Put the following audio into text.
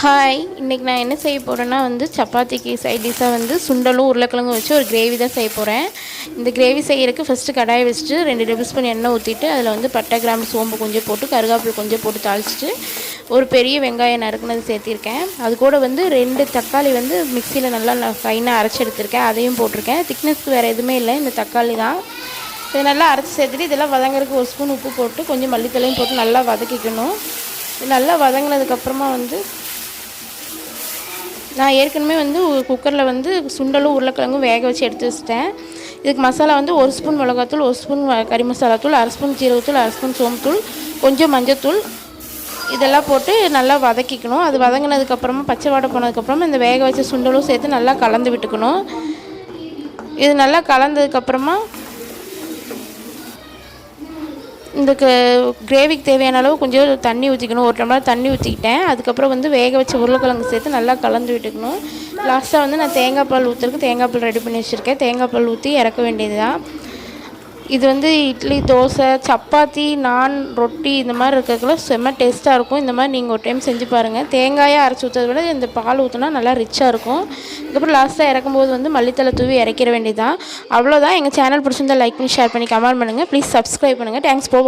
Hi இன்றைக்கி நான் என்ன செய்ய போகிறேன்னா வந்து சப்பாத்திக்கு சைட் டிஷ்ஷாக வந்து சுண்டலும் உருளைக்கிழங்கும் வச்சு ஒரு கிரேவி தான் செய்ய போகிறேன் இந்த கிரேவி செய்யறதுக்கு ஃபஸ்ட்டு கடாயை வச்சுட்டு ரெண்டு டேபிள் ஸ்பூன் எண்ணெய் ஊற்றிட்டு அதில் வந்து பட்டை கிராம்பு சோம்பு கொஞ்சம் போட்டு கருகாப்பில் கொஞ்சம் போட்டு தாளிச்சிட்டு ஒரு பெரிய வெங்காயம் நறுக்குனது சேர்த்திருக்கேன். அது கூட வந்து ரெண்டு தக்காளி வந்து மிக்சியில் நல்லா ஃபைனாக அரைச்சி எடுத்திருக்கேன். அதையும் போட்டிருக்கேன். திக்னஸ்க்கு வேறு எதுவுமே இல்லை. இந்த தக்காளி தான். இதை நல்லா அரைச்சி சேர்த்துட்டு இதெல்லாம் வதங்குறதுக்கு ஒரு ஸ்பூன் உப்பு போட்டு கொஞ்சம் மல்லித்தலையும் போட்டு நல்லா வதக்கிக்கணும். நல்லா வதங்கினதுக்கப்புறமா வந்து நான் ஏற்கனவே வந்து குக்கரில் வந்து சுண்டலும் உருளைக்கிழங்கும் வேக வச்சு எடுத்து வச்சிட்டேன். இதுக்கு மசாலா வந்து ஒரு ஸ்பூன் மிளகாத்தூள் ஒரு ஸ்பூன் கறி மசாலாத்தூள் அரை ஸ்பூன் ஜீரகத்தூள் அரை ஸ்பூன் சோம்புத்தூள் கொஞ்சம் மஞ்சத்தூள் இதெல்லாம் போட்டு நல்லா வதக்கிக்கணும். அது வதங்கினதுக்கப்புறமா பச்சை வாடை போனதுக்கப்புறமா இந்த வேக வச்ச சுண்டலும் சேர்த்து நல்லா கலந்து விட்டுக்கணும். இது நல்லா கலந்ததுக்கப்புறமா இந்த கிரேவிக்கு தேவையான அளவு கொஞ்சம் தண்ணி ஊற்றிக்கணும் ஒரு டம்ளர் தண்ணி ஊற்றிக்கிட்டேன் அதுக்கப்புறம் வந்து வேக வச்ச உருளைக்கிழங்கு சேர்த்து நல்லா கலந்து விட்டுக்கணும். லாஸ்ட்டாக வந்து நான் தேங்காய் பால் ஊற்றுறதுக்கு தேங்காய் பால் ரெடி பண்ணி வச்சுருக்கேன். தேங்காய் பால் ஊற்றி இறக்க வேண்டியது தான் இது வந்து இட்லி தோசை சப்பாத்தி நான் ரொட்டி இந்த மாதிரி இருக்கிறதுக்குலாம் செம்ம டேஸ்ட்டாக இருக்கும். இந்த மாதிரி நீங்கள் ஒரு டைம் செஞ்சு பாருங்கள் தேங்காயை அரைச்சி ஊற்றுறத விட இந்த பால் ஊற்றினா நல்லா ரிச்சாக இருக்கும். அதுக்கப்புறம் லாஸ்ட்டாக இறக்கும்போது வந்து மல்லித்தலை தூவி இறக்கிற வேண்டியதான் அவ்வளோதான் எங்கள் சேனல் பிடிச்சிருந்தா லைக் பண்ணி ஷேர் பண்ணி கமெண்ட் பண்ணுங்கள் ப்ளீஸ் சப்ஸ்கிரைப் பண்ணுங்கள் தேங்க்ஸ் போ